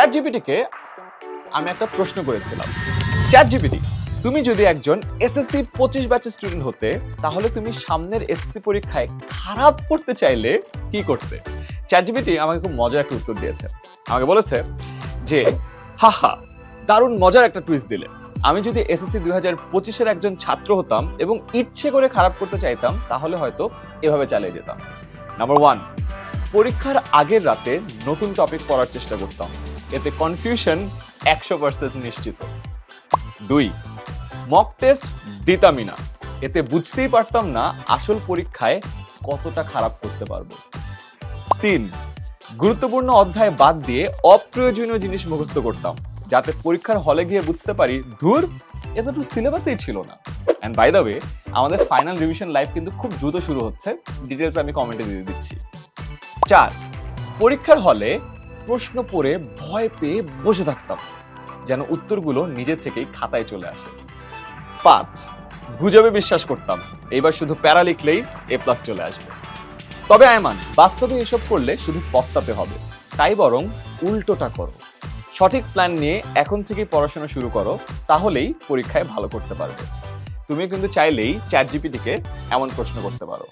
Chat জিপিটিকে আমি একটা প্রশ্ন করেছিলাম। চ্যাট জিপিটি তুমি যদি একজন এসএসসি পঁচিশ ব্যাচের স্টুডেন্ট হতে, তাহলে তুমি সামনের এসএসসি পরীক্ষায় খারাপ করতে চাইলে কি করতে? চ্যাট জিপিটি আমাকে খুব মজার একটা উত্তর দিয়েছে। আমাকে বলেছে যে, হাহা, দারুণ মজার একটা টুইস্ট দিলে। আমি যদি এসএসসি দুই হাজার পঁচিশের একজন ছাত্র হতাম এবং ইচ্ছে করে খারাপ করতে চাইতাম, তাহলে হয়তো এভাবে চালিয়ে যেতাম। নাম্বার ওয়ান পরীক্ষার আগের রাতে নতুন টপিক পড়ার চেষ্টা করতাম। এতে কনফিউশন একশো পার্সেন্ট নিশ্চিত। দুই মক টেস্ট দিতামই না এতে বুঝতেই পারতাম না আসল পরীক্ষায় কতটা খারাপ করতে পারব। তিন, গুরুত্বপূর্ণ অধ্যায় বাদ দিয়ে অপ্রয়োজনীয় জিনিস মুখস্থ করতাম, যাতে পরীক্ষার হলে গিয়ে বুঝতে পারি ধুর এটা তো সিলেবাসেই ছিল না। অ্যান্ড বাই দ্য ওয়ে আমাদের ফাইনাল রিভিশন লাইফ কিন্তু খুব দ্রুত শুরু হচ্ছে। ডিটেলস আমি কমেন্টে দিয়ে দিচ্ছি। চার, পরীক্ষার হলে প্রশ্ন পড়ে ভয় পেয়ে বসে থাকতাম, যেন উত্তরগুলো নিজে থেকেই খাতায় চলে আসে। পাঁচ, গুজবে বিশ্বাস করতাম এইবার শুধু প্যারা লিখলেই এ প্লাস চলে আসবে। তবে আয়মান, বাস্তবে এসব করলে শুধু পস্তাতে হবে, তাই বরং উল্টোটা করো। সঠিক প্ল্যান নিয়ে এখন থেকেই পড়াশোনা শুরু করো, তাহলেই পরীক্ষায় ভালো করতে পারবে। তুমি কিন্তু চাইলেই চ্যাট জিপিটিকে এমন প্রশ্ন করতে পারো।